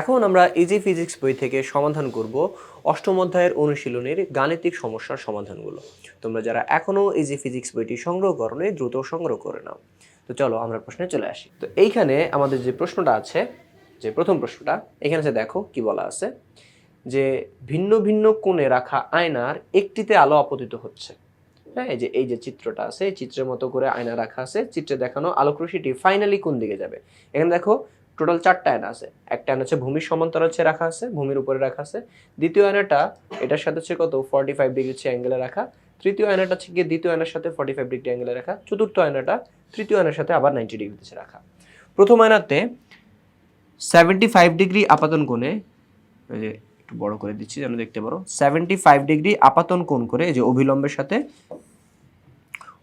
এখন আমরা easy physics বই থেকে সমাধান করব অষ্টম অধ্যায়ের অনুশীলনের গাণিতিক সমস্যার সমাধানগুলো। তোমরা যারা এখনও ইজি ফিজিক্স বইটি সংগ্রহ করোনি, দ্রুত সংগ্রহ করে নাও। তো চলো আমরা প্রশ্নে চলে আসি। তো এইখানে আমাদের যে প্রশ্নটা আছে, যে প্রথম প্রশ্নটা, এখানে যে দেখো কি বলা আছে, যে ভিন্ন ভিন্ন কোণে রাখা আয়নার একটিতে আলো আপতিত হচ্ছে। হ্যাঁ এই যে এই যে চিত্রটা আছে, এই চিত্রের মতো করে আয়না রাখা আছে, চিত্রে দেখানো আলোক রশ্মিটি ফাইনালি কোন দিকে যাবে? এখানে দেখো টোটাল চারটা আয়না আছে। একটা আয়না হচ্ছে ভূমির সমান্তর হচ্ছে রাখা আছে, ভূমির উপরে রাখা আছে। দ্বিতীয় আয়নাটা এটার সাথে হচ্ছে কত? ফর্টি ফাইভ ডিগ্রি হচ্ছে অ্যাঙ্গেলে রাখা। তৃতীয় আয়নাটা হচ্ছে গিয়ে দ্বিতীয় আয়নার সাথে ফর্টি ফাইভ ডিগ্রি অ্যাঙ্গেলে রাখা। চতুর্থ আয়নাটা তৃতীয় আয়নার সাথে আবার নাইনটি ডিগ্রিতে রাখা। প্রথম আয়নাতে সেভেন্টি ফাইভ ডিগ্রি আপাতন কোণে যে একটু বড় করে দিচ্ছি যেন দেখতে পারো। সেভেন্টি ফাইভ ডিগ্রি আপাতন কোণ করে যে অভিলম্বের সাথে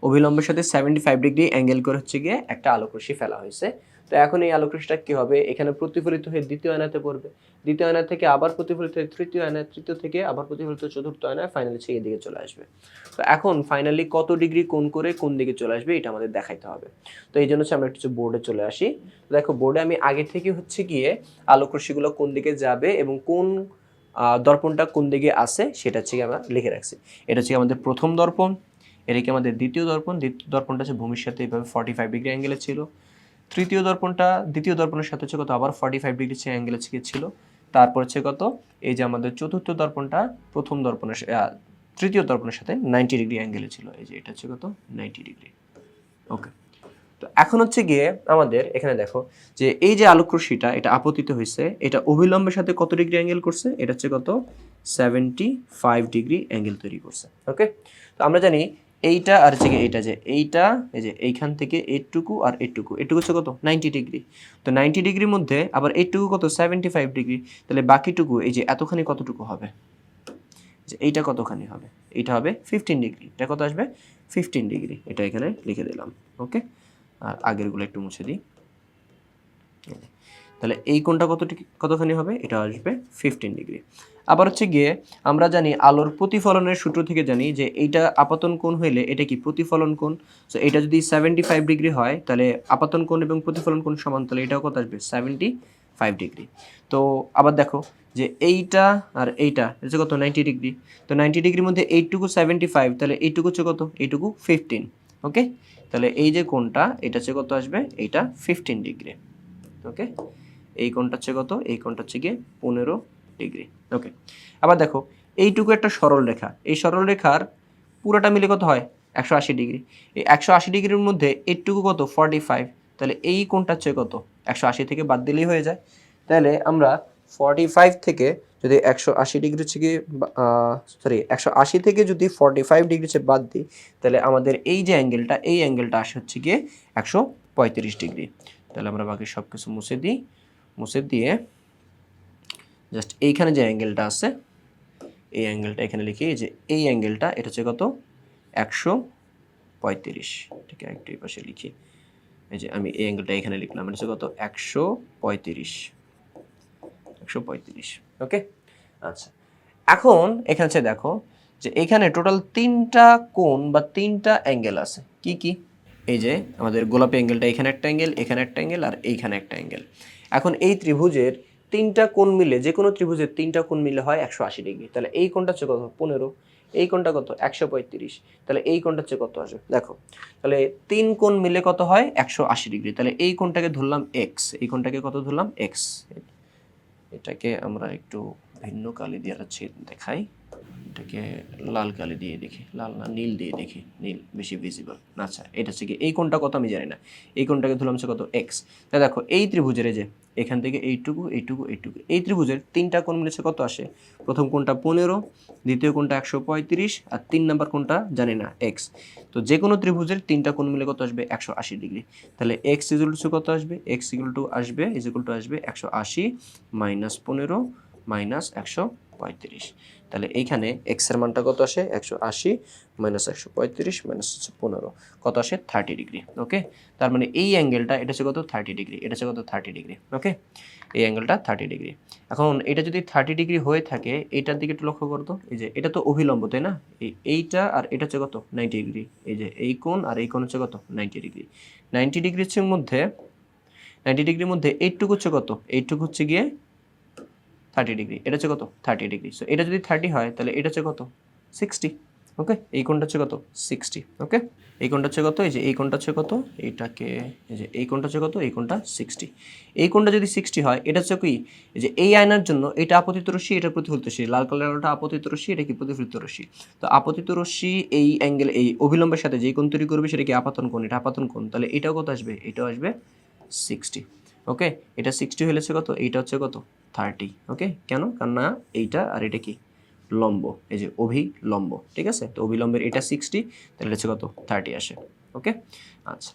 অভিলম্বের সাথে সেভেন্টি ফাইভ ডিগ্রি অ্যাঙ্গেল করে হচ্ছে গিয়ে একটা আলোক রশ্মি ফেলা হয়েছে। তো এখন এই আলোক রশ্মিটা কি হবে? এখানে প্রতিফলিত হয়ে দ্বিতীয় আয়নাতে পড়বে। দ্বিতীয় আয়না থেকে আবার প্রতিফলিত হয়ে তৃতীয় আয়না, তৃতীয় থেকে আবার প্রতিফলিত চতুর্থ আয়নায় ফাইনালি হচ্ছে দিকে চলে আসবে। তো এখন ফাইনালি কত ডিগ্রি কোন করে কোন দিকে চলে আসবে এটা আমাদের দেখাইতে হবে। তো এই জন্য আমরা একটু বোর্ডে চলে আসি। দেখো বোর্ডে আমি আগে থেকে হচ্ছে গিয়ে আলোক রশ্মিগুলো কোন দিকে যাবে এবং কোন দর্পণটা কোন দিকে আছে সেটা হচ্ছে আমরা লিখে রাখছি। এটা হচ্ছে আমাদের প্রথম দর্পণ, এটা কি আমাদের দ্বিতীয় দর্পণ? দ্বিতীয় দর্পণটা হচ্ছে ভূমির সাথে এইভাবে ফর্টি ফাইভ ডিগ্রি অ্যাঙ্গেলে ছিল। তৃতীয় দর্পণটা, দ্বিতীয় দর্পণের সাথে হচ্ছে কত? আবার ফর্টি ফাইভ ডিগ্রি সে অ্যাঙ্গেলে ছিল তারপর হচ্ছে কত? এই যে আমাদের চতুর্থ দর্পণটা, প্রথম দর্পণের তৃতীয় দর্পণের সাথে নাইনটি ডিগ্রি অ্যাঙ্গেলে ছিল। এই যে এটা হচ্ছে কত? নাইনটি ডিগ্রি ওকে তো এখন হচ্ছে গিয়ে আমাদের এখানে দেখো যে এই যে আলোক রশ্মিটা এটা আপতিত হয়েছে, এটা অবিলম্বের সাথে কত ডিগ্রি অ্যাঙ্গেল করছে? এটা হচ্ছে কত? সেভেন্টি ফাইভ ডিগ্রি অ্যাঙ্গেল তৈরি করছে। ওকে তো আমরা জানি এইটা আর হচ্ছে এইটা যে এইটা, এই যে এইখান থেকে এইটুকু আর এইটুকু। এটুকু হচ্ছে কত? নাইনটি ডিগ্রি তো নাইনটি ডিগ্রির মধ্যে আবার এইটুকু কত? সেভেন্টি ফাইভ ডিগ্রি তাহলে বাকিটুকু এই যে এতখানি কতটুকু হবে? যে এইটা কতখানি হবে? এইটা হবে ফিফটিন ডিগ্রি এটা কত আসবে? ফিফটিন ডিগ্রি এটা এখানে লিখে দিলাম। ওকে আর আগেরগুলো একটু মুছে দিই। তাহলে এই কোণটা কত কতখানি হবে? এটা আসবে ফিফটিন ডিগ্রি আবার হচ্ছে গিয়ে আমরা জানি আলোর প্রতিফলনের সূত্র থেকে জানি যে এইটা আপাতন কোণ হইলে এটা কি প্রতিফলন কোণ? সো এটা যদি সেভেন্টি ফাইভ ডিগ্রি হয়, তাহলে আপাতন কোণ এবং প্রতিফলন কোণ সমান, তাহলে এটাও কত আসবে? সেভেন্টি ফাইভ ডিগ্রি তো আবার দেখো যে এইটা আর এইটা হচ্ছে কত? নাইনটি ডিগ্রি তো নাইনটি ডিগ্রির মধ্যে এইটুকু সেভেন্টি ফাইভ তাহলে এইটুকু হচ্ছে কত? এইটুকু ফিফটিন ওকে তাহলে এই যে কোণটা, এটা হচ্ছে কত আসবে? এইটা ফিফটিন ডিগ্রি ওকে এই কোণটা হচ্ছে কত? এই কোণটা হচ্ছে গিয়ে পনেরো ডিগ্রি। ওকে। আবার দেখো, এইটুকু একটা সরল রেখা। এই সরল রেখার পুরোটা মিলে কত হয়? একশো আশি ডিগ্রি। এই একশো আশি ডিগ্রির মধ্যে এইটুকু কত? ফর্টি ফাইভ তাহলে এই কোণটা হচ্ছে কত? একশো আশি থেকে বাদ দিলেই হয়ে যায়। তাহলে আমরা ফর্টি ফাইভ থেকে যদি একশো আশি ডিগ্রি হচ্ছে সরি একশো আশি থেকে যদি ফর্টি ফাইভ ডিগ্রি হচ্ছে বাদ দিই, তাহলে আমাদের এই যে অ্যাঙ্গেলটা, এই অ্যাঙ্গেলটা আসে হচ্ছে গিয়ে একশো পঁয়ত্রিশ ডিগ্রি। তাহলে আমরা বাকি সব কিছু মুছে দিই। মুছে দিয়ে জাস্ট এইখানে যে অ্যাঙ্গেলটা আছে, এই অ্যাঙ্গেলটা এখানে লিখি যে এই অ্যাঙ্গেলটা এটা হচ্ছে কত? একশো পঁয়ত্রিশ। ঠিক আছে, একটু পাশে লিখি। এই যে আমি এই অ্যাঙ্গেলটা এখানে লিখলাম এটা হচ্ছে কত? একশো পঁয়ত্রিশ। একশো পঁয়ত্রিশ ওকে আচ্ছা এখন এখানে হচ্ছে দেখো যে এখানে টোটাল তিনটা কোণ বা তিনটা অ্যাঙ্গেল আছে। কি কি? এই যে আমাদের গোলাপি অ্যাঙ্গেলটা এখানে একটা অ্যাঙ্গেল এখানে একটা অ্যাঙ্গেল আর এইখানে একটা অ্যাঙ্গেল এখন এই ত্রিভুজের তিনটা কোণ মিলে, যে কোনো ত্রিভুজের তিনটা কোণ মিলে হয় একশো আশি ডিগ্রি। তাহলে এই কোণটা হচ্ছে কত? পনেরো। এই কোণটা কত? একশো পঁয়ত্রিশ। তাহলে এই কোণটা হচ্ছে কত আসবে? দেখো, তাহলে তিন কোণ মিলে কত হয়? একশো আশি ডিগ্রি। তাহলে এই কোণটাকে ধরলাম এক্স এই কোণটাকে কত ধরলাম? এক্স এটাকে আমরা একটু ভিন্ন কালি দিয়ে রাখছি দেখাই। এটাকে লাল কালি দিয়ে দেখি। লাল না, নীল দিয়ে দেখি। নীল, বেশি ভিজিবল আচ্ছা এটা হচ্ছে কি, এই কোণটা কত আমি জানি না। এই কোণটাকে ধরলাম হচ্ছে কত? এক্স তা দেখো, এই ত্রিভুজের যে এখান থেকে এইটুকু এইটুকু এইটুকু। এই ত্রিভুজের তিনটা কোণ মিলেছে কত আসে? প্রথম কোনটা পনেরো, দ্বিতীয় কোনটা একশো পঁয়ত্রিশ, আর তিন নাম্বার কোনটা জানি না এক্স তো যে কোনো ত্রিভুজের তিনটা কোণ মিলে কত আসবে? একশো আশি ডিগ্রি। তাহলে এক্স ইজুল টু কত আসবে? এক্স ইকুল টু আসবে ইজিকুল টু আসবে একশো আশি মাইনাস পনেরো মাইনাস একশো পঁয়ত্রিশ। তাহলে এইখানে এক্সের মানটা কত আসে? একশো আশি মাইনাস একশো পঁয়ত্রিশ মাইনাস হচ্ছে পনেরো। কত আসে? থার্টি ডিগ্রি ওকে তার মানে এই অ্যাঙ্গেলটা এটা হচ্ছে কত? থার্টি ডিগ্রি এটা হচ্ছে কত? থার্টি ডিগ্রি ওকে এই অ্যাঙ্গেলটা থার্টি ডিগ্রি এখন এটা যদি থার্টি ডিগ্রি হয়ে থাকে, এইটার দিকে একটু লক্ষ্য করতো, এই যে এটা তো অভিলম্ব, তাই না? এই এইটা আর এটা হচ্ছে কত? নাইনটি ডিগ্রি এই যে এই কোণ আর এই কোণ হচ্ছে কত? নাইনটি ডিগ্রি নাইনটি হচ্ছে মধ্যে নাইনটি ডিগ্রির মধ্যে এইটুকু হচ্ছে কত? এইটুকু হচ্ছে গিয়ে থার্টি ডিগ্রি এটা হচ্ছে কত? থার্টি ডিগ্রি সো এটা যদি থার্টি হয়, তাহলে এটা হচ্ছে কত? সিক্সটি ওকে এই কোণটা হচ্ছে কত? সিক্সটি ওকে এই কোণটা হচ্ছে কত? এই যে এই কোণটা হচ্ছে কত? এইটাকে এই যে এই কোণটা হচ্ছে কত? এই কোণটা সিক্সটি এই কোণটা যদি সিক্সটি হয়, এটা হচ্ছে কি? যে এই আয়নার জন্য এটা আপতিত রশ্মি, এটা প্রতিফলিত রশ্মি, লাল কালারটা আপতিত রশ্মি, এটা কি প্রতিফলিত রশ্মি? তো আপতিত রশ্মি এই অ্যাঙ্গেল এই অবিলম্বের সাথে যেই কোণ তৈরি করবে, সেটা কি আপাতন কোণ? এটা আপাতন কোণ, তাহলে এটাও কত আসবে? এটাও আসবে সিক্সটি ওকে এটা সিক্সটি হলে হচ্ছে কত? এইটা হচ্ছে কত? Thirty, okay? কেন? কারণ না, এইটা আর এটা কি? লম্ব, এই যে অভিলম্ব, ঠিক আছে? তো অভিলম্বের এটা সিক্সটি তাহলে হচ্ছে কত? থার্টি আসে, ওকে? আচ্ছা।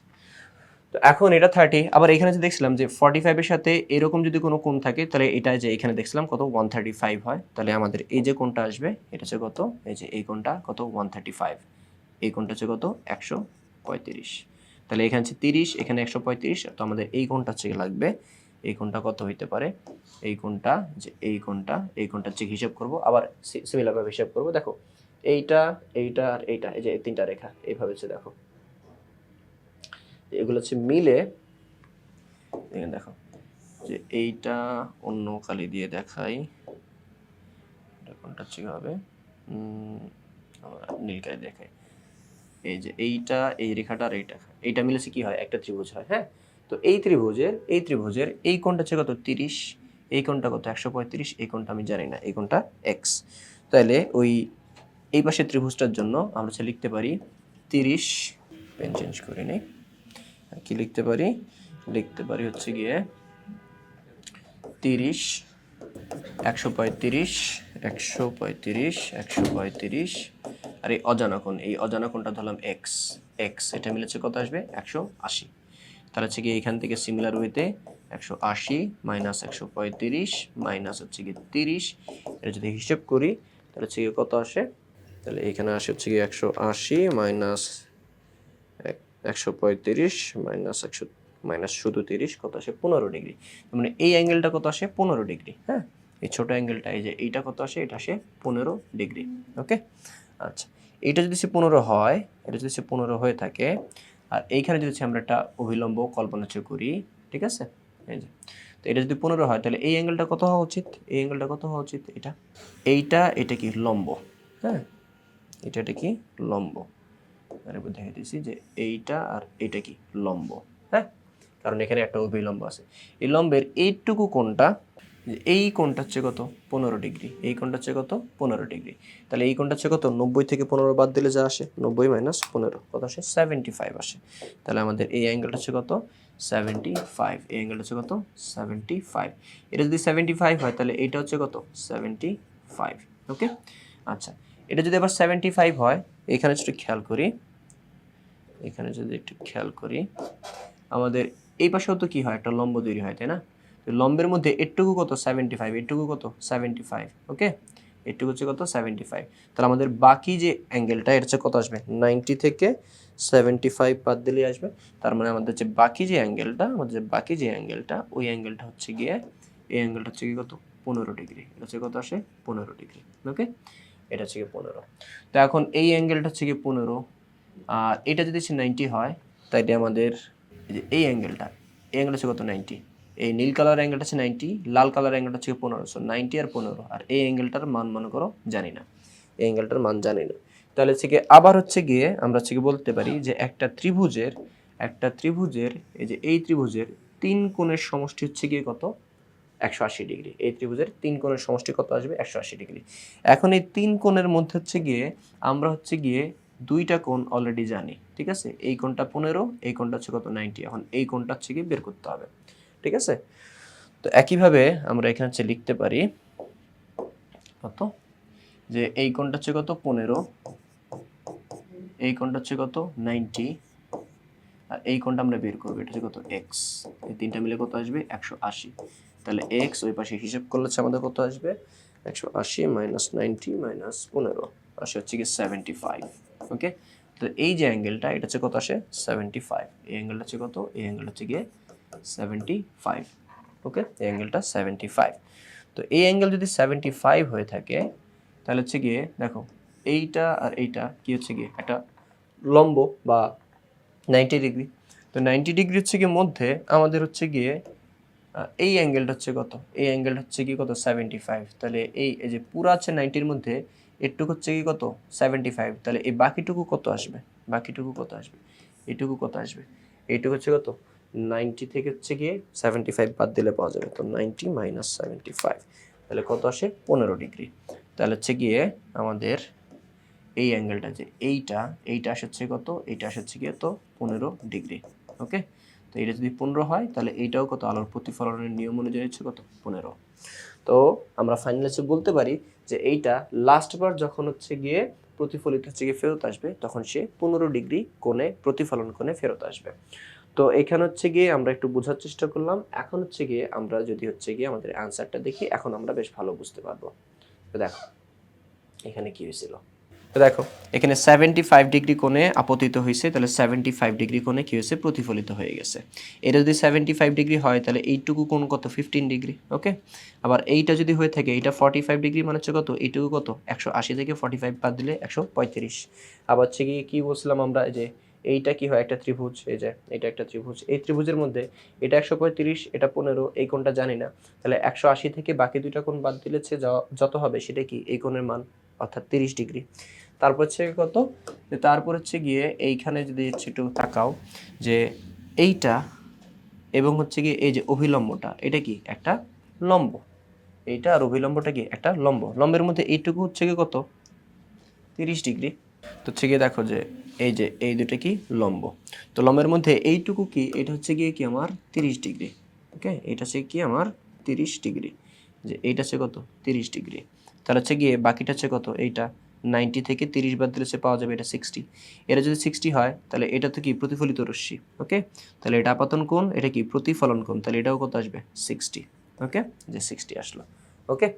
তো এখন এটা থার্টি, আবার এখানে যে দেখছিলাম যে ফর্টি ফাইভের সাথে এরকম যদি কোনো কোণ থাকে, তাহলে এটা যে এখানে দেখছিলাম কত? ওয়ান থার্টি ফাইভ হয়। তাহলে আমাদের এই যে কোণটা আসবে, এটা হচ্ছে কত? এই যে এই কোণটা কত? ওয়ান থার্টি ফাইভ এই কোণটা হচ্ছে কত? একশো পঁয়ত্রিশ। তাহলে এখানে হচ্ছে তিরিশ, এখানে একশো পঁয়ত্রিশ, তো আমাদের এই কোণটা হচ্ছে লাগবে? এই কোণটা কত হইতে পারে? এই কোণটা যে এই কোণটা এই কোণটা হচ্ছে হিসাব করব, আবার সিমিলারভাবে হিসাব করব। দেখো, এইটা এইটা আর এইটা, এই যে এই তিনটা রেখা, এইভাবে হচ্ছে দেখো। এগুলো হচ্ছে মিলে দেখো, যে এইটা অন্য কালি দিয়ে দেখাই। কোনটা হচ্ছে হবে আমরা নীল কালি দেখাই। এই যে এইটা, এই রেখাটা আর এইটা। এইটা মিলেছে কি হয়? একটা ত্রিভুজ হয় হ্যাঁ? তো এই ত্রিভুজের এই ত্রিভুজের এই কোণটা হচ্ছে কত? তিরিশ। এই কোণটা কত? একশো পঁয়ত্রিশ। এই কোণটা আমি জানি না। এই কোণটা এক্স তাহলে ওই, এই পাশে ত্রিভুজটার জন্য আমরা হচ্ছে লিখতে পারি তিরিশ। পেন চেঞ্জ করে নিই। কি লিখতে পারি? লিখতে পারি হচ্ছে গিয়ে তিরিশ। একশো পঁয়ত্রিশ। একশো পঁয়ত্রিশ। একশো পঁয়ত্রিশ। আর এই অজানা কোণ, এই অজানা কোণটা ধরলাম এক্স এক্স এটা মিলেছে কত আসবে? একশো আশি। তাহলে হচ্ছে কি এখান থেকে সিমিলার ওয়েতে একশো আশি মাইনাস একশো পঁয়ত্রিশ মাইনাস হচ্ছে কি তিরিশ। এটা যদি হিসেব করি, তাহলে হচ্ছে গিয়ে কত আসে? তাহলে এখানে আসে হচ্ছে কি একশো আশি মাইনাস একশো পঁয়ত্রিশ মাইনাস একশো মাইনাস শুধু তিরিশ, কত আসে? পনেরো ডিগ্রি মানে এই অ্যাঙ্গেলটা কত আসে? পনেরো ডিগ্রি হ্যাঁ? এই ছোটো অ্যাঙ্গেলটা এই যে এইটা কত আসে? এটা আসে পনেরো ডিগ্রি ওকে আচ্ছা এইটা যদি সে পনেরো হয়, এটা যদি সে পনেরো হয়ে থাকে আর এইখানে যদি আমরা একটা অভিলম্ব কল্পনা করি, ঠিক আছে? এই যে, তো এটা যদি পনেরো হয়, তাহলে এই অ্যাঙ্গেলটা কত হওয়া উচিত? এই অ্যাঙ্গেলটা কত হওয়া উচিত? এটা। এইটা, এটা কি লম্ব? হ্যাঁ? এটা এটা কি লম্ব? আরেকবার দেখে দিচ্ছি যে এইটা আর এটা কি লম্ব? হ্যাঁ? কারণ এখানে একটা অভিলম্ব আছে। এই লম্বের এইটুকু কোণটা যে এই কোণটা হচ্ছে কত? পনেরো ডিগ্রি। এই কোণটা হচ্ছে কত? পনেরো ডিগ্রি। তাহলে এই কোণটা হচ্ছে কত? নব্বই থেকে পনেরো বাদ দিলে যা আসে? নব্বই মাইনাস পনেরো। কত আসে? সেভেন্টি ফাইভ আসে। তাহলে আমাদের এই অ্যাঙ্গেলটা হচ্ছে কত? Seventy five. এই অ্যাঙ্গেলটা হচ্ছে কত? Seventy five. এটা যদি সেভেন্টি ফাইভ হয়, তাহলে এইটা হচ্ছে কত? Seventy five. ওকে? আচ্ছা। এটা যদি আবার সেভেন্টি ফাইভ হয়, এখানে একটু খেয়াল করি, এখানে যদি একটু খেয়াল করি, আমাদের এই পাশেও তো কী হয়? একটা লম্ব তৈরি হয়, তাই না? লম্বের মধ্যে এটুকু কত? সেভেন্টি ফাইভ এটুকু কত? সেভেন্টি ফাইভ ওকে এটুকু হচ্ছে কত? সেভেন্টি ফাইভ তাহলে আমাদের বাকি যে অ্যাঙ্গেলটা এটা হচ্ছে কত আসবে? নাইনটি থেকে সেভেন্টি ফাইভ বাদ দিলে আসবে। তার মানে আমাদের যে বাকি যে অ্যাঙ্গেলটা আমাদের যে বাকি যে অ্যাঙ্গেলটা ওই অ্যাঙ্গেলটা হচ্ছে গিয়ে, এই অ্যাঙ্গেলটা হচ্ছে কি কত? পনেরো ডিগ্রি। এটা হচ্ছে কত আসে? পনেরো ডিগ্রি। ওকে এটা হচ্ছে গিয়ে পনেরো। তো এখন এই অ্যাঙ্গেলটা হচ্ছে গিয়ে পনেরো। আর এটা যদি হচ্ছে নাইনটি হয়, তাইলে আমাদের এই অ্যাঙ্গেলটা এই অ্যাঙ্গেল হচ্ছে কত? নাইনটি এই নীল কালার অ্যাঙ্গেলটা হচ্ছে নাইনটি লাল কালার অ্যাঙ্গেলটা হচ্ছে পনেরো সো নাইনটি আর পনেরো, আর এই অ্যাঙ্গেলটার মান মনে করো জানি না, এই অ্যাঙ্গেলটার মান জানি না। তাহলে গিয়ে আবার হচ্ছে গিয়ে আমরা হচ্ছে বলতে পারি যে একটা ত্রিভুজের একটা ত্রিভুজের, এই যে এই ত্রিভুজের তিন কোণের সমষ্টি হচ্ছে গিয়ে কত? একশো আশি ডিগ্রি। এই ত্রিভুজের তিন কোণের সমষ্টি কত আসবে? একশো আশি ডিগ্রি। এখন এই তিন কোণের মধ্যে হচ্ছে গিয়ে আমরা হচ্ছে গিয়ে দুইটা কোণ অলরেডি জানি, ঠিক আছে? এই কোণটা পনেরো, এই কোণটা হচ্ছে কত? নাইনটি এখন এই কোণটা হচ্ছে গিয়ে বের করতে হবে। ঠিক আছে? তো একইভাবে আমরা এখানে হচ্ছে লিখতে পারি কত? যে এই কোণটা হচ্ছে কত? পনেরো। এই কোণটা হচ্ছে কত? নাইনটি। আর এই কোণটা আমরা বের করব, এটা হচ্ছে কত? এক্স এই তিনটা মিলে কত আসবে? একশো আশি। তাহলে এক্স ওই পাশে হিসেব করলে আমাদের কত আসবে? একশো আশি মাইনাস নাইনটি মাইনাস পনেরো। আসে হচ্ছে কি সেভেন্টি ফাইভ ওকে তো এই যে অ্যাঙ্গেলটা, এটা হচ্ছে কত আসে? সেভেন্টি ফাইভ এই অ্যাঙ্গেলটা হচ্ছে কত? এই অ্যাঙ্গেলটা হচ্ছে গিয়ে সেভেন্টি ফাইভ ওকে এই অ্যাঙ্গেলটা সেভেন্টি ফাইভ তো এই অ্যাঙ্গেল যদি সেভেন্টি ফাইভ হয়ে থাকে, তাহলে হচ্ছে গিয়ে, দেখো, এইটা আর এইটা কি হচ্ছে গিয়ে? একটা লম্ব বা নাইনটি ডিগ্রি তো নাইনটি ডিগ্রি হচ্ছে গিয়ে মধ্যে আমাদের হচ্ছে গিয়ে এই অ্যাঙ্গেলটা হচ্ছে কত? এই অ্যাঙ্গেলটা হচ্ছে কি কত? সেভেন্টি ফাইভ তাহলে এই এই যে পুরো আছে নাইনটির মধ্যে, এটুকু হচ্ছে কি কত? সেভেন্টি ফাইভ তাহলে এই বাকিটুকু কত আসবে? বাকিটুকু কত আসবে? এইটুকু কত আসবে? এইটুকু হচ্ছে কত? নাইনটি থেকে হচ্ছে গিয়ে সেভেন্টি ফাইভ বাদ দিলে পাওয়া যাবে। তো নাইনটি মাইনাস সেভেন্টি ফাইভ তাহলে কত আসে? পনেরো ডিগ্রি তাহলে হচ্ছে গিয়ে আমাদের এই অ্যাঙ্গেলটা যে এইটা এইটা আসছে কত? এইটা আসছে গিয়ে তো পনেরো ডিগ্রি ওকে তো এটা যদি পনেরো হয়, তাহলে এইটাও কত? আলোর প্রতিফলনের নিয়ম অনুযায়ী হচ্ছে কত? পনেরো। তো আমরা ফাইনালি বলতে পারি যে এইটা লাস্টবার যখন হচ্ছে গিয়ে প্রতিফলিত হচ্ছে গিয়ে ফেরত আসবে, তখন সে পনেরো ডিগ্রি কোণে, প্রতিফলন কোণে ফেরত আসবে। তো এখানে হচ্ছে গিয়ে আমরা একটু বোঝার চেষ্টা করলাম। এখন হচ্ছে গিয়ে আমরা যদি হচ্ছে গিয়ে আমাদের অ্যান্সারটা দেখি, এখন আমরা বেশ ভালো বুঝতে পারব। তো দেখো, এখানে কি হয়েছিল? তো দেখো, এখানে সেভেন্টি ফাইভ ডিগ্রি কোণে আপতিত হয়েছে, তাহলে সেভেন্টি ফাইভ ডিগ্রি কোণে কী হয়েছে? প্রতিফলিত হয়ে গেছে। এটা যদি সেভেন্টি ফাইভ ডিগ্রি হয়, তাহলে এইটুকু কোণ কত? ফিফটিন ডিগ্রি ওকে আবার এইটা যদি হয়ে থাকে, এইটা ফর্টি ফাইভ ডিগ্রি মানে হচ্ছে কত? এইটুকু কত? একশো আশি থেকে ফর্টি ফাইভ বাদ দিলে একশো পঁয়ত্রিশ। আবার হচ্ছে গিয়ে কী বলছিলাম আমরা যে এইটা কি হয়? একটা ত্রিভুজ, এই যে এটা একটা ত্রিভুজ। এই ত্রিভুজের মধ্যে এটা একশো পঁয়ত্রিশ, এটা পনেরো, এই কোণটা জানি না। তাহলে একশো আশি থেকে বাকি দুইটা কোণ বাদ দিলে যত হবে সেটা কি? এই কোণের মান, অর্থাৎ তিরিশ ডিগ্রি। তারপর হচ্ছে কত? তারপর হচ্ছে গিয়ে এইখানে যদি একটু তাকাও, যে এইটা এবং হচ্ছে গিয়ে এই যে অভিলম্বটা, এটা কি? একটা লম্ব। এইটা আর অভিলম্বটা কি? একটা লম্ব। লম্বের মধ্যে এইটুকু হচ্ছে গিয়ে কত? তিরিশ ডিগ্রি। তো হচ্ছে গিয়ে দেখো যে এই যে, এই দুটো কি? লম্ব। তো লম্বের মধ্যে এইটুকু কি? এটা হচ্ছে গিয়ে কি আমার? তিরিশ ডিগ্রি। ওকে? এটা হচ্ছে কি আমার? তিরিশ ডিগ্রি। যে এইটা হচ্ছে কত? তিরিশ ডিগ্রি। তাহলে হচ্ছে গিয়ে বাকিটা হচ্ছে কত? এইটা। নাইনটি থেকে তিরিশ বাদ দিলে হচ্ছে পাওয়া যাবে এটা সিক্সটি। এটা যদি সিক্সটি হয়, তাহলে এটা তো কি? প্রতিফলিত রশ্মি। ওকে? তাহলে এটা আপাতন কোণ, এটা কি? প্রতিফলন কোণ। তাহলে এটাও কত আসবে? সিক্সটি। ওকে? যে সিক্সটি আসলো। ওকে?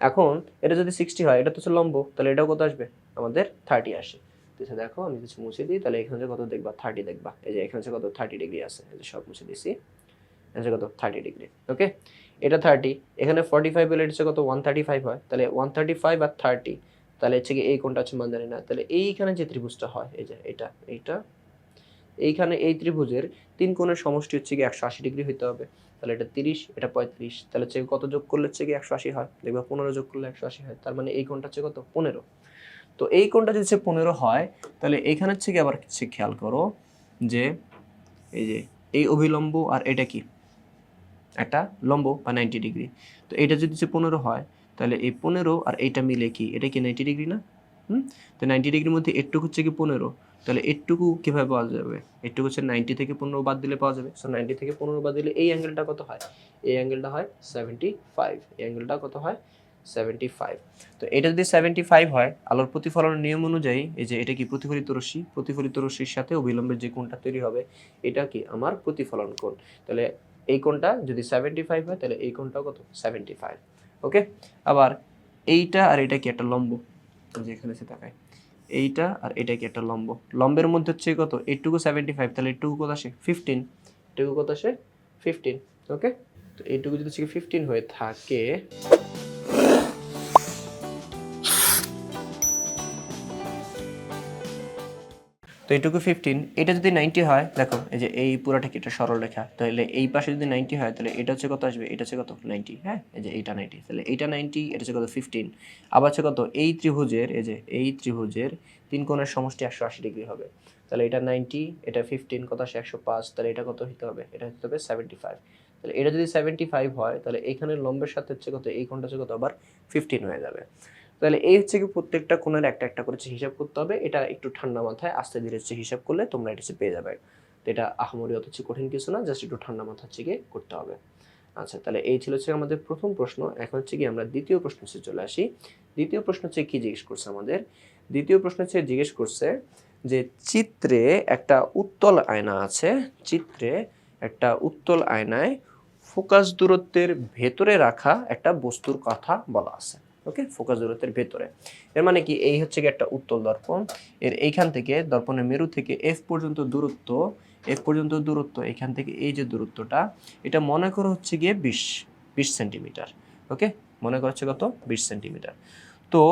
এখন এটা যদি সিক্সটি হয়, এটা তো হচ্ছে লম্ব। তাহলে এটাও কত আসবে? আমাদের থার্টি আসে। এসে দেখো, আমি কিছু মুছে দিই, তাহলে এখানে কত দেখবা? থার্টি দেখবা। এই যে, এখানে কত? থার্টি ডিগ্রি আছে। এই যে, সব মুছে দিছি। হচ্ছে কত? থার্টি ডিগ্রি ওকে এটা থার্টি এখানে ফর্টি ফাইভ এটা হচ্ছে কত? ওয়ান থার্টি ফাইভ হয়। তাহলে ওয়ান থার্টি ফাইভ আর থার্টি তাহলে হচ্ছে কি এই কোনটা হচ্ছে মান জানি না তাহলে এইখানে যে ত্রিভুজটা হয়, এই যে, এটা, এইটা, এইখানে এই ত্রিভুজের তিন কোণের সমষ্টি হচ্ছে কি একশো আশি ডিগ্রি হইতে হবে। তাহলে এটা তিরিশ, এটা পঁয়ত্রিশ, তাহলে হচ্ছে কত যোগ করলে হচ্ছে কি একশো আশি হয়? দেখবে পনেরো যোগ করলে একশো আশি হয়। তার মানে এই কোণটা হচ্ছে কত? পনেরো। তো এই কোণটা যদি হচ্ছে পনেরো হয়, তাহলে এইখানে হচ্ছে কি আবার হচ্ছে খেয়াল করো যে এই যে এই অভিলম্ব আর এটা কি? একটা লম্ব বা নাইনটি ডিগ্রি তো এটা যদি হচ্ছে পনেরো হয়, তাহলে এই পনেরো আর এইটা মিলে কি? এটা কি নাইনটি ডিগ্রি না? হুম? তো নাইনটি ডিগ্রির মধ্যে এরটুকু হচ্ছে কি পনেরো। তাহলে এরটুকু কীভাবে পাওয়া যাবে? এরটুকু হচ্ছে নাইনটি থেকে পনেরো বাদ দিলে পাওয়া যাবে। সো নাইনটি থেকে পনেরো বাদ দিলে এই অ্যাঙ্গেলটা কত হয়? এই অ্যাঙ্গেলটা হয় সেভেন্টি ফাইভ এই অ্যাঙ্গেলটা কত হয়? সেভেন্টি ফাইভ তো এটা যদি সেভেন্টি ফাইভ হয়, আলোর প্রতিফলনের নিয়ম অনুযায়ী, এই যে এটা কি প্রতিফলিত রশ্মি? প্রতিফলিত রশ্মির সাথে অবিলম্বের যে কোণটা তৈরি হবে, এটা কি আমার প্রতিফলন কোণ? তাহলে এই কোণটা যদি সেভেন্টি ফাইভ হয়, তাহলে এই কোণটাও কত? Seventy five okay? আবার এইটা আর এটা কি একটা লম্ব? যে এখানে সে তাকায়। এইটা আর এটা কি একটা লম্ব? লম্বের মধ্যে হচ্ছে কত? এইটুকু সেভেন্টি ফাইভ তাহলে এইটুকু কত আসে? ফিফটিন এইটুকু কত আসে? Fifteen okay? তো এইটুকু যদি ফিফটিন হয়ে থাকে তো এইটুকু ফিফটিন এটা যদি নাইনটি হয়, দেখো, এই যে এই পুরাটা কি, এটা সরল রেখা, তাহলে এই পাশে যদি নাইনটি হয়, তাহলে এটা হচ্ছে কত আসবে? এটা হচ্ছে কত? নাইনটি হ্যাঁ? এই যে এইটা নাইনটি তাহলে এইটা নাইনটি এটা হচ্ছে কত? ফিফটিন আবার হচ্ছে কত? এই ত্রিভুজের, এই যে এই ত্রিভুজের তিন কোণের সমষ্টি একশো আশি ডিগ্রি হবে। তাহলে এটা নাইনটি এটা ফিফটিন কত আসে? একশো পাঁচ, তাহলে এটা কত হতে হবে? এটা হতে হবে সেভেন্টি ফাইভ তাহলে এটা যদি সেভেন্টি ফাইভ হয়, তাহলে এখানে লম্বের সাথে হচ্ছে কত? এই কোণটা হচ্ছে কত? আবার ফিফটিন হয়ে যাবে। তাহলে এই হচ্ছে কি প্রত্যেকটা কোণের একটা একটা করে হিসাব করতে হবে। এটা একটু ঠান্ডা মাথায় আস্তে ধীরে হচ্ছে হিসাব করলে তোমরা এটা পেয়ে যাবে। তো এটা আহামরি অত হচ্ছে কঠিন কিছু না জাস্ট একটু ঠান্ডা মাথা হচ্ছে গিয়ে করতে হবে। আচ্ছা তাহলে এই ছিল হচ্ছে আমাদের প্রথম প্রশ্ন। এখন হচ্ছে কি আমরা দ্বিতীয় প্রশ্ন হচ্ছে চলে আসি। দ্বিতীয় প্রশ্ন হচ্ছে কি জিজ্ঞেস করছে আমাদের? দ্বিতীয় প্রশ্ন হচ্ছে জিজ্ঞেস করছে যে চিত্রে একটা উত্তল আয়না আছে, চিত্রে একটা উত্তল আয়নায় ফোকাস দূরত্বের ভেতরে রাখা একটা বস্তুর কথা বলা আছে। ওকে? ফোকাস দূরত্বের ভেতরে। এর মানে কি? এই হচ্ছে একটা উত্তল দর্পণ। এর এইখান থেকে দর্পণের মেরু থেকে এফ পর্যন্ত দূরত্ব এফ পর্যন্ত দূরত্ব, এখান থেকে এই যে দূরত্বটা, এটা মনে করো হচ্ছে গিয়ে বিশ বিশ সেন্টিমিটার, ওকে? মনে করো হচ্ছে কত? বিশ সেন্টিমিটার। তো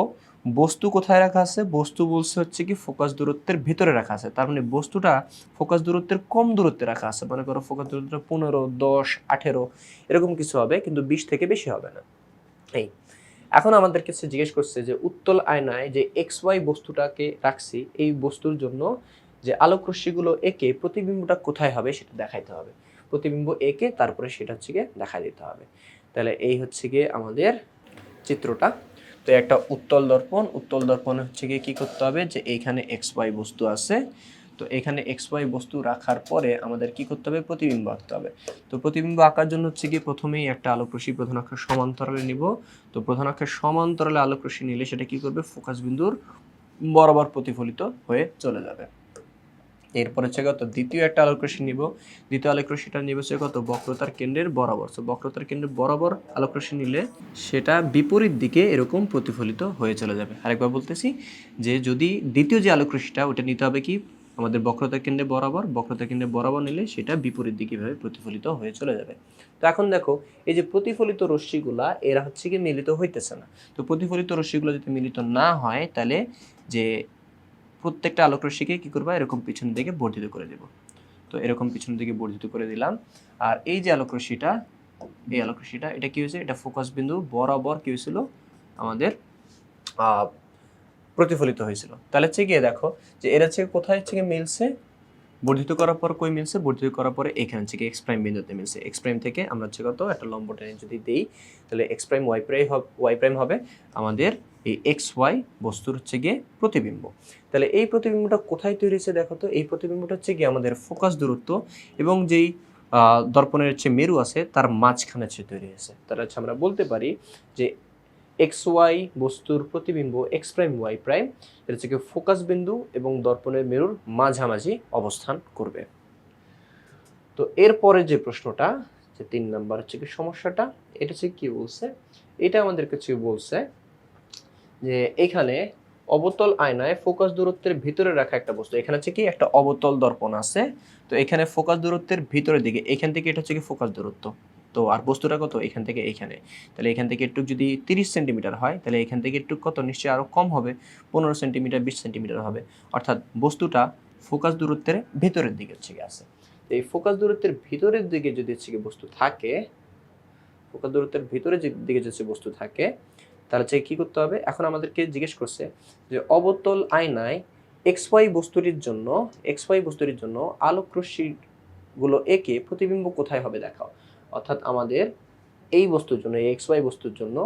বস্তু কোথায় রাখা আছে? বস্তু বলছে হচ্ছে কি ফোকাস দূরত্বের ভিতরে রাখা আছে। তার মানে বস্তুটা ফোকাস দূরত্বের কম দূরত্বে রাখা আছে। মনে করো ফোকাস দূরত্ব পনেরো, দশ, আঠেরো, এরকম কিছু হবে, কিন্তু বিশ থেকে বেশি হবে না। এই। এখন আমাদের কাছে জিজ্ঞেস করছে যে উত্তল আয়নায় যে এক্স ওয়াই বস্তুটাকে রাখছি, এই বস্তুর জন্য যে আলোক রশ্মিগুলো এঁকে প্রতিবিম্বটা কোথায় হবে সেটা দেখাইতে হবে। প্রতিবিম্ব একে, তারপরে সেটা হচ্ছে গিয়ে দেখা দিতে হবে। তাহলে এই হচ্ছে গিয়ে আমাদের চিত্রটা। তো একটা উত্তল দর্পণ উত্তল দর্পণ হচ্ছে গিয়ে কী করতে হবে যে এইখানে এক্স ওয়াই বস্তু আছে তো এখানে এক্স ওয়াই বস্তু রাখার পরে আমাদের কি করতে হবে? প্রতিবিম্ব আঁকতে হবে। তো প্রতিবিম্ব আঁকার জন্য হচ্ছে কি প্রথমেই একটা আলোক রশ্মি প্রধান অক্ষের সমান্তরালে নিব। তো প্রধান অক্ষের সমান্তরালে আলোক রশ্মি নিলে সেটা কি করবে? ফোকাস বিন্দুর বরাবর প্রতিফলিত হয়ে চলে যাবে। এরপর হচ্ছে কত দ্বিতীয় একটা আলোক রশ্মি নিব। দ্বিতীয় আলোক রশ্মিটা নিব হচ্ছে কত? বক্রতার কেন্দ্রের বরাবর। তো বক্রতার কেন্দ্রের বরাবর আলোক রশ্মি নিলে সেটা বিপরীত দিকে এরকম প্রতিফলিত হয়ে চলে যাবে। আরেকবার বলতেছি যে যদি দ্বিতীয় যে আলোক রশ্মিটা ওটা নিতে হবে কি? আমাদের বক্রতার কেন্দ্রে বরাবর বক্রতার কেন্দ্রে বরাবর নিলে সেটা বিপরীত দিকে এভাবে প্রতিফলিত হয়ে চলে যাবে। তো এখন দেখো, এই যে প্রতিফলিত রশ্মিগুলা, এরা হচ্ছে কি মিলিত হইতেছে না। তো প্রতিফলিত রশ্মিগুলো যদি মিলিত না হয়, তাহলে যে প্রত্যেকটা আলোক রশ্মিকে কি করবা? এরকম পিছন দিকে বর্ধিত করে দেব। তো এরকম পিছন দিকে বর্ধিত করে দিলাম। আর এই যে আলোক রশ্মিটা এই আলোক রশ্মিটা এটা কি হয়েছে? এটা ফোকাস বিন্দু বরাবর কি হয়েছিল? আমাদের প্রতিফলিত হয়েছিল। তাহলে হচ্ছে গিয়ে দেখো যে এরা হচ্ছে কোথায় হচ্ছে মিলছে? বর্ধিত করার পর কই মিলছে? বর্ধিত করার পরে এখানে হচ্ছে এক্স প্রাইম বিন্দুতে মিলছে। এক্স প্রাইম থেকে আমরা হচ্ছে কত? একটা লম্ব টেনে যদি দিই, তাহলে X prime Y prime Y prime হবে আমাদের এই এক্স ওয়াই বস্তুর হচ্ছে গিয়ে প্রতিবিম্ব। তাহলে এই প্রতিবিম্বটা কোথায় তৈরি হয়েছে দেখো তো? এই প্রতিবিম্বটা হচ্ছে গিয়ে আমাদের ফোকাস দূরত্ব এবং যেই দর্পণের হচ্ছে মেরু আছে, তার মাঝখানে হচ্ছে তৈরি হয়েছে। তাহলে হচ্ছে আমরা বলতে পারি যে এক্স ওয়াই বস্তুর প্রতিবিম্ব এক্স প্রাইম ওয়াই প্রাইম এটা হচ্ছে কি ফোকাস বিন্দু এবং দর্পণের মেরুর মাঝামাঝি অবস্থান করবে। তো এরপরে যে প্রশ্নটা, যে তিন নাম্বার হচ্ছে কি সমস্যাটা, এটা হচ্ছে কি বলছে? এটা আমাদের কাছে বলছে যে এখানে অবতল আয়নায় ফোকাস দূরত্বের ভিতরে রাখা একটা বস্তু। এখানে হচ্ছে কি একটা অবতল দর্পণ আছে। তো এখানে ফোকাস দূরত্বের ভিতরের দিকে, এখান থেকে এটা হচ্ছে কি ফোকাস দূরত্ব। তো আর বস্তুটা কত? এখান থেকে এইখানে। তাহলে এখান থেকে একটু যদি তিরিশ সেন্টিমিটার হয়, তাহলে এখান থেকে একটু কত? নিশ্চয়ই আরও কম হবে, পনেরো সেন্টিমিটার, বিশ সেন্টিমিটার হবে। অর্থাৎ বস্তুটা ফোকাস দূরত্বের ভিতরের দিকে হচ্ছে গিয়ে আছে। তো এই ফোকাস দূরত্বের ভিতরের দিকে যদি হচ্ছে গিয়ে বস্তু থাকে, ফোকাস দূরত্বের ভিতরে দিকে যদি বস্তু থাকে, তাহলে হচ্ছে কী করতে হবে? এখন আমাদেরকে জিজ্ঞেস করছে যে অবতল আয়নায় এক্স ওয়াই বস্তুটির জন্য, এক্স ওয়াই বস্তুটির জন্য আলোক রশ্মিগুলো এঁকে প্রতিবিম্ব কোথায় হবে দেখাও। অর্থাৎ আমাদের এই বস্তুর জন্য, এই এক্স ওয়াই বস্তুর জন্য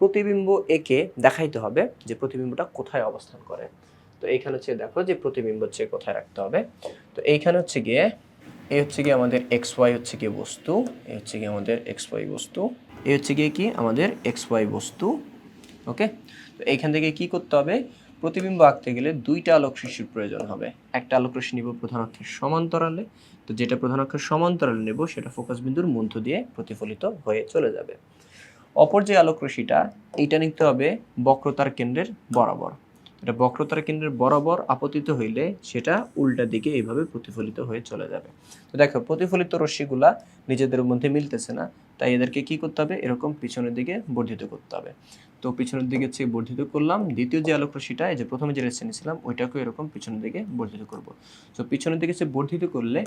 প্রতিবিম্ব একে দেখাইতে হবে যে প্রতিবিম্বটা কোথায় অবস্থান করে। তো এইখানে হচ্ছে দেখো যে প্রতিবিম্ব হচ্ছে কোথায় রাখতে হবে। তো এইখানে হচ্ছে গিয়ে, এই হচ্ছে গিয়ে আমাদের এক্স ওয়াই হচ্ছে গিয়ে বস্তু, এই হচ্ছে গিয়ে আমাদের এক্স ওয়াই বস্তু, এই হচ্ছে গিয়ে কি? আমাদের এক্স ওয়াই বস্তু ওকে তো এইখান থেকে কি করতে হবে? প্রতিবিম্ব আঁকতে গেলে দুইটা আলোক রশ্মির প্রয়োজন হবে। একটা আলোক রশ্মি নিব প্রধান অক্ষের সমান্তরালে, তো যেটা প্রধান অক্ষের সমান্তরালে নেব সেটা ফোকাস বিন্দুর মধ্য দিয়ে প্রতিফলিত হয়ে চলে যাবে। অপর যে আলোক রশ্মিটা এইটা নিতে হবে বক্রতার কেন্দ্রের বরাবর। এটা বক্রতার কেন্দ্রের বরাবর আপতিত হইলে সেটা উল্টা দিকে এইভাবে প্রতিফলিত হয়ে চলে যাবে। তো দেখো, প্রতিফলিত রশ্মিগুলা নিজেদের মধ্যে মিলতেছে না, তাই এদেরকে কি করতে হবে? এরকম পিছনের দিকে বর্ধিত করতে হবে। তো পিছনের দিকে হচ্ছে বর্ধিত করলাম। দ্বিতীয় যে আলোক রশ্মিটা এই যে প্রথমে যে রেসে নিয়েছিলাম ওইটাকে এরকম পিছনের দিকে বর্ধিত করব। তো পিছনের দিকে সে বর্ধিত করলে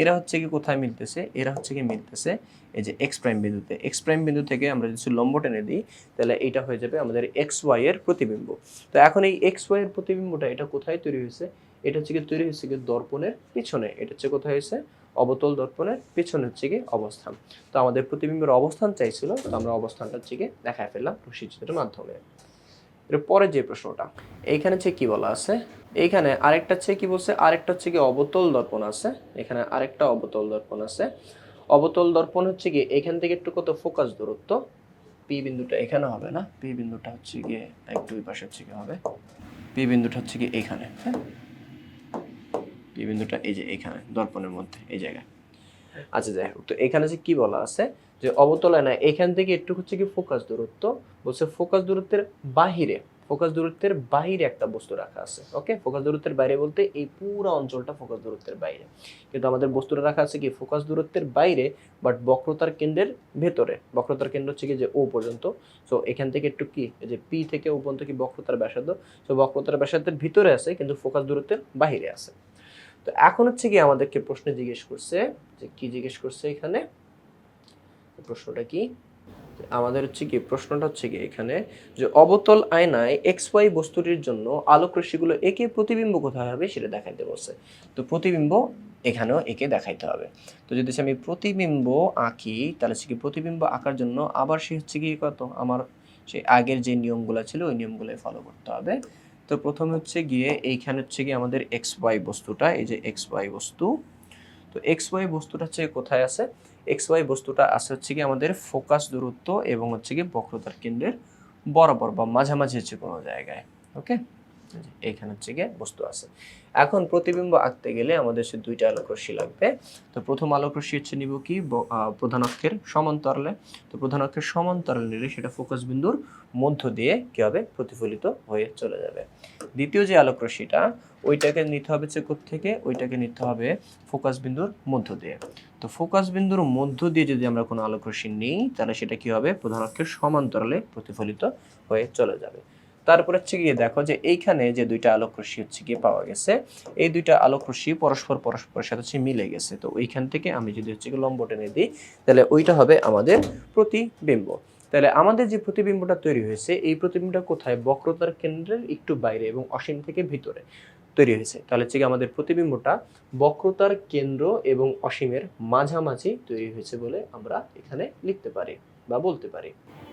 এরা হচ্ছে কি কোথায় মিলতেছে? এরা হচ্ছে কি মিলতেছে এই যে এক্স প্রাইম বিন্দুতে। এক্স প্রাইম বিন্দু থেকে আমরা যদি লম্ব টেনে দিই, তাহলে এটা হয়ে যাবে আমাদের এক্স ওয়াই এর প্রতিবিম্ব। তো এখন এই এক্স ওয়াই এর প্রতিবিম্বটা এটা কোথায় তৈরি হয়েছে? এটা হচ্ছে কি তৈরি হয়েছে কি দর্পণের পিছনে। এটা হচ্ছে কোথায় হয়েছে? অবতল দর্পণের পিছনে হচ্ছে কি অবস্থান। তো আমাদের প্রতিবিম্বের অবস্থান চাইছিল, তো আমরা অবস্থানটা হচ্ছে দেখায় ফেললাম রশ্মিচিত্রের মাধ্যমে। পরে যে প্রশ্নটা, এইখানে হচ্ছে কি বলা আছে? এইখানে আরেকটা হচ্ছে কি বলছে? আরেকটা হচ্ছে কি অবতল দর্পণ আছে। এখানে আরেকটা অবতল দর্পণ আছে। অবতল দর্পণ হচ্ছে কি, এখান থেকে একটু কত ফোকাস দূরত্ব? পি বিন্দুটা এখানে হবে না? পি বিন্দুটা হচ্ছে গিয়ে একটু ওই পাশে হচ্ছে কি হবে? পি বিন্দুটা হচ্ছে কি এখানে হ্যাঁ? পি বিন্দুটা এই যে এখানে, দর্পণের মধ্যে, এই জায়গায়। আচ্ছা যাই হোক, তো এখানে যে কি বলা আছে, যে অবতলায় না, এখান থেকে একটু হচ্ছে কি ফোকাস দূরত্ব, বলছে ফোকাস দূরত্বের বাহিরে ফোকাস দূরত্বের বাইরে একটা বস্তু রাখা আছে ওকে ফোকাস দূরত্বের বাইরে বলতে এই পুরো অঞ্চলটা ফোকাস দূরত্বের বাইরে। কিন্তু আমাদের বস্তুটা রাখা আছে কি ফোকাস দূরত্বের বাইরে বাট বক্রতার কেন্দ্রের ভেতরে, বক্রতার কেন্দ্র হচ্ছে কি যে ও পর্যন্ত। সো এখান থেকে একটু কি যে পি থেকে ও পর্যন্ত কি বক্রতার ব্যাসার্ধ? সো বক্রতার ব্যাসার্ধের ভিতরে আছে, কিন্তু ফোকাস দূরত্বের বাইরে আছে। তো এখন হচ্ছে কি আমাদেরকে প্রশ্ন জিজ্ঞেস করছে, যে কি জিজ্ঞেস করছে এখানে? প্রশ্নটা কি? আমাদের হচ্ছে কি, প্রশ্নটা হচ্ছে কি এখানে, যে অবতল আয়নায় এক্স ওয়াই বস্তুটির জন্য আলোক রশ্মিগুলো একে প্রতিবিম্ব কোথায় হবে সেটা দেখাইতে বলছে। তো প্রতিবিম্ব এখানেও একে দেখাইতে হবে। তো যদি আমি প্রতিবিম্ব আঁকি, তাহলে হচ্ছে কি প্রতিবিম্ব আঁকার জন্য আবার সে হচ্ছে কি কত? আমার সেই আগের যে নিয়মগুলো ছিল, ওই নিয়মগুলোই ফলো করতে হবে। তো প্রথমে হচ্ছে গিয়ে এইখানে হচ্ছে গিয়ে আমাদের এক্স ওয়াই বস্তুটা, এই যে এক্স ওয়াই বস্তু। তো এক্স ওয়াই বস্তুটা হচ্ছে কোথায় আছে? এক্স ওয়াই বস্তুটা আছে হচ্ছে কি আমাদের ফোকাস দূরত্ব এবং হচ্ছে কি বক্রতার কেন্দ্রের বরাবর বা মাঝামাঝি হচ্ছে কোনো জায়গায় ওকে এইখানে হচ্ছে গিয়ে বস্তু আছে। এখন প্রতিবিম্ব আঁকতে গেলে আমাদের সে দুইটা আলোক রশ্মি লাগবে। তো প্রথম আলোক রশ্মি হচ্ছে নিব কি? প্রধান অক্ষের সমান্তরালে। তো প্রধান অক্ষের সমান্তরালে নিলে সেটা ফোকাস বিন্দুর মধ্য দিয়ে কি হবে? প্রতিফলিত হয়ে চলে যাবে। দ্বিতীয় যে আলোক রশ্মিটা ওইটাকে নিতে হবে হচ্ছে থেকে ওইটাকে নিতে হবে ফোকাস বিন্দুর মধ্য দিয়ে। তো ফোকাস বিন্দুর মধ্য দিয়ে যদি আমরা কোনো আলোক রশ্মি নিই, তাহলে সেটা কি হবে? প্রধান অক্ষের সমান্তরালে প্রতিফলিত হয়ে চলে যাবে। তারপর হচ্ছে গিয়ে দেখো যে এইখানে যে দুইটা আলোক রশ্মি হচ্ছে গিয়ে পাওয়া গেছে, এই দুইটা আলোক রশ্মি পরস্পর পরস্পরের সাথে হচ্ছে মিলে গেছে। তো ওইখান থেকে আমি যদি হচ্ছে গিয়ে লম্ব টেনে দিই, তাহলে ওইটা হবে আমাদের প্রতিবিম্ব। তাহলে আমাদের যে প্রতিবিম্বটা তৈরি হয়েছে, এই প্রতিবিম্বটা কোথায়? বক্রতার কেন্দ্রের একটু বাইরে এবং অসীম থেকে ভিতরে তৈরি হয়েছে। তাহলে হচ্ছে আমাদের প্রতিবিম্বটা বক্রতার কেন্দ্র এবং অসীমের মাঝামাঝি তৈরি হয়েছে বলে আমরা এখানে লিখতে পারি। বা বলতে পারি।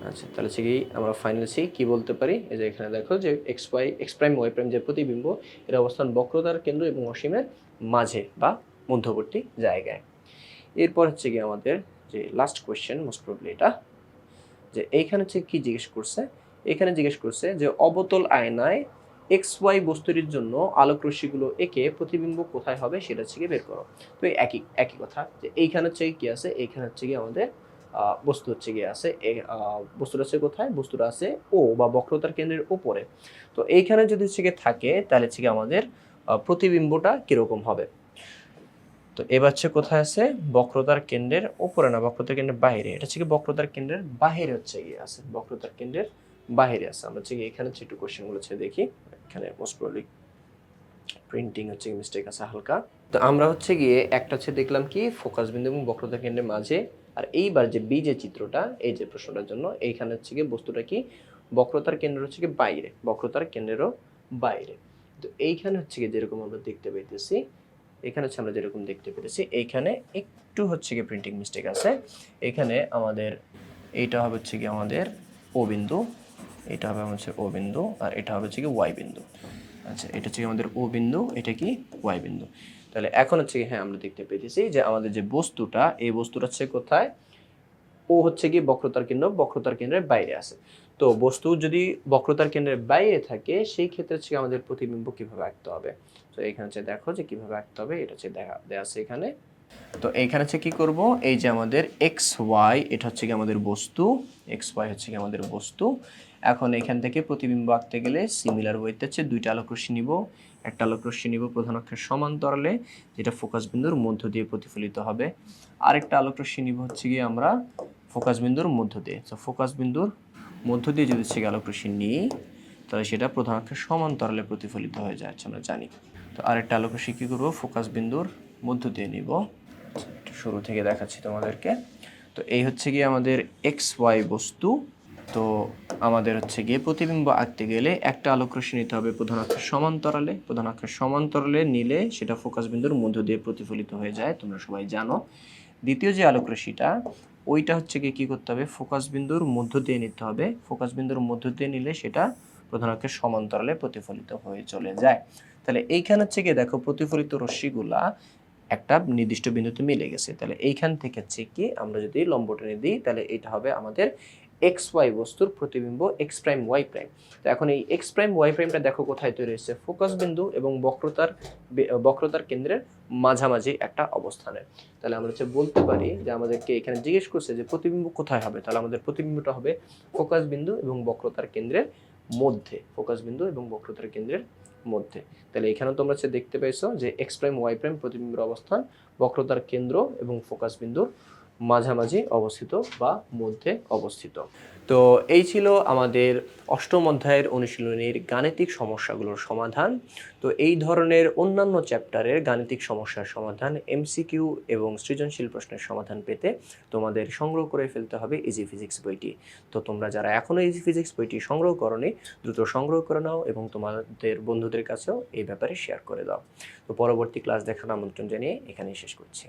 আচ্ছা তাহলে হচ্ছে কি আমরা ফাইনালি কি বলতে পারি? এই যে এখানে দেখো যে X Y X prime Y prime যে প্রতিবিম্ব, এর অবস্থান বক্রতার কেন্দ্র এবং অসীমের মাঝে বা মধ্যবর্তী জায়গায়। এরপর হচ্ছে কি আমাদের যে লাস্ট কোয়েশ্চেন মোস্ট প্রবলি এটা, যে এইখানে হচ্ছে কি জিজ্ঞেস করছে? এখানে জিজ্ঞেস করছে যে অবতল আয়নায় এক্স ওয়াই বস্তুটির জন্য আলোক রশ্মিগুলো একে প্রতিবিম্ব কোথায় হবে সেটা হচ্ছে বের করো। তো একই একই কথা, যে এইখানে হচ্ছে কি আছে, এইখানে হচ্ছে গিয়ে আমাদের বস্তু হচ্ছে গিয়ে আছে বস্তুটা হচ্ছে কোথায়? বস্তুটা আছে ও বা বক্রতার কেন্দ্রের উপরে। তো এইখানে যদি হচ্ছে গিয়ে থাকে, তাহলে হচ্ছে আমাদের প্রতিবিম্বটা কীরকম হবে? তো এবার হচ্ছে কোথায় আছে? বক্রতার কেন্দ্রের উপরে না, বক্রতার কেন্দ্রের বাইরে। এটা হচ্ছে বক্রতার কেন্দ্রের বাইরে হচ্ছে গিয়ে আছে, বক্রতার কেন্দ্রের বাইরে আছে। আমরা হচ্ছে এখানে হচ্ছে একটু কোশ্চেনগুলো হচ্ছে দেখি, এখানে মোস্ট প্রবলি প্রিন্টিং হচ্ছে মিস্টেক আছে হালকা। তো আমরা হচ্ছে গিয়ে একটা হচ্ছে দেখলাম কি ফোকাস বিন্দু এবং বক্রতার কেন্দ্রের মাঝে আর এইবার যে বি যে চিত্রটা, এই যে প্রশ্নটার জন্য, এইখানে হচ্ছে গিয়ে বস্তুটা কি? বক্রতার কেন্দ্র হচ্ছে কি বাইরে, বক্রতার কেন্দ্রেরও বাইরে। তো এইখানে হচ্ছে গিয়ে যেরকম আমরা দেখতে পেতেছি এখানে হচ্ছে আমরা যেরকম দেখতে পেতেছি, এইখানে একটু হচ্ছে গিয়ে প্রিন্টিং মিস্টেক আছে। এখানে আমাদের, এইটা হবে হচ্ছে কি আমাদের ও বিন্দু, এটা হবে হচ্ছে ও বিন্দু, আর এটা হবে হচ্ছে কি ওয়াই বিন্দু। আচ্ছা এটা হচ্ছে কি আমাদের ও বিন্দু, এটা কি? ওয়াই বিন্দু। তাহলে এখন হচ্ছে হ্যাঁ আমরা দেখতে পেতেছি যে আমাদের যে বস্তুটা, এই বস্তুটা হচ্ছে কোথায়? ও হচ্ছে কি বক্রতার কেন্দ্র, বক্রতার কেন্দ্রের বাইরে আছে। তো বস্তু যদি বক্রতার কেন্দ্রের বাইরে থাকে, সেই ক্ষেত্রে হচ্ছে আমাদের প্রতিবিম্ব কীভাবে আঁকতে হবে? তো এখানে হচ্ছে দেখো যে কীভাবে আঁকতে হবে, এটা হচ্ছে দেখা দেওয়া আছে এখানে। তো এইখানে হচ্ছে কি করব? এই যে আমাদের এক্স ওয়াই, এটা হচ্ছে কি আমাদের বস্তু। এক্স ওয়াই হচ্ছে কি আমাদের বস্তু। এখন এখান থেকে প্রতিবিম্ব আঁকতে গেলে সিমিলার ওয়েতে হচ্ছে দুইটা আলোক রশ্মি নিব। একটা আলোক রশ্মি নিব প্রধান অক্ষের সমান্তরালে যেটা ফোকাস বিন্দুর মধ্য দিয়ে প্রতিফলিত হবে। আরেকটা আলোক রশ্মি নিব হচ্ছে গিয়ে আমরা ফোকাস বিন্দুর মধ্য দিয়ে। তো ফোকাস বিন্দুর মধ্য দিয়ে যদি হচ্ছে গিয়ে আলোক রশ্মি নিই, তাহলে সেটা প্রধান অক্ষের সমান্তরালে প্রতিফলিত হয়ে যাচ্ছে আমরা জানি। তো আরেকটা আলোক রশ্মি কী করব? ফোকাস বিন্দুর মধ্য দিয়ে নিব। শুরু থেকে দেখাচ্ছি তোমাদেরকে। তো এই হচ্ছে গিয়ে আমাদের এক্স ওয়াই বস্তু। তো আমাদের হচ্ছে গিয়ে প্রতিবিম্ব আঁকতে গেলে একটা আলোক রশ্মি নিতে হবে প্রধান অক্ষের সমান্তরালে। প্রধান অক্ষের সমান্তরালে নিলে সেটা ফোকাস বিন্দুর মধ্য দিয়ে প্রতিফলিত হয়ে যায়, তোমরা সবাই জানো। দ্বিতীয় যে আলোক রশ্মিটা ওইটা হচ্ছে গিয়ে কী করতে হবে? ফোকাস বিন্দুর মধ্য দিয়ে নিতে হবে। ফোকাস বিন্দুর মধ্য দিয়ে নিলে সেটা প্রধান অক্ষের সমান্তরালে প্রতিফলিত হয়ে চলে যায়। তাহলে এইখানে হচ্ছে গিয়ে দেখো প্রতিফলিত রশ্মিগুলা একটা নির্দিষ্ট বিন্দুতে মিলে গেছে। তাহলে এইখান থেকে হচ্ছে কি আমরা যদি লম্ব টেনে দিই, তাহলে এটা হবে আমাদের এক্স ওয়াই বস্তুর প্রতিবিম্ব এক্স প্রাইম ওয়াই প্রাইম তো এখন এই এক্স প্রাইম ওয়াই প্রাইমটা দেখো কোথায় তৈরি হয়েছে। ফোকাস বিন্দু এবং বক্রতার বক্রতার কেন্দ্রের মাঝামাঝি একটা অবস্থানে তাহলে আমরা হচ্ছে বলতে পারি যে আমাদেরকে এখানে জিজ্ঞেস করছে যে প্রতিবিম্ব কোথায় হবে? তাহলে আমাদের প্রতিবিম্বটা হবে ফোকাস বিন্দু এবং বক্রতার কেন্দ্রের মধ্যে। ফোকাস বিন্দু এবং বক্রতার কেন্দ্রের মধ্যে। তাহলে এখানে তোমরা হচ্ছে দেখতে পাইছো যে এক্স প্রাইম ওয়াই প্রাইম প্রতিবিম্বের অবস্থান, বক্রতার কেন্দ্র এবং ফোকাস বিন্দুর মাঝামাঝি অবস্থিত বা মধ্যে অবস্থিত। তো এই ছিল আমাদের অষ্টম অধ্যায়ের অনুশীলনীর গাণিতিক সমস্যাগুলোর সমাধান। তো এই ধরনের অন্যান্য চ্যাপ্টারের গাণিতিক সমস্যার সমাধান এমসিকিউ এবং সৃজনশীল প্রশ্নের সমাধান পেতে তোমাদের সংগ্রহ করে ফেলতে হবে ইজি ফিজিক্স বইটি। তো তোমরা যারা এখনও ইজি ফিজিক্স বইটি সংগ্রহ করনি, দ্রুত সংগ্রহ করে নাও এবং তোমাদের বন্ধুদের কাছেও এই ব্যাপারে শেয়ার করে দাও। তো পরবর্তী ক্লাস দেখার আমন্ত্রণ জানিয়ে এখানেই শেষ করছি।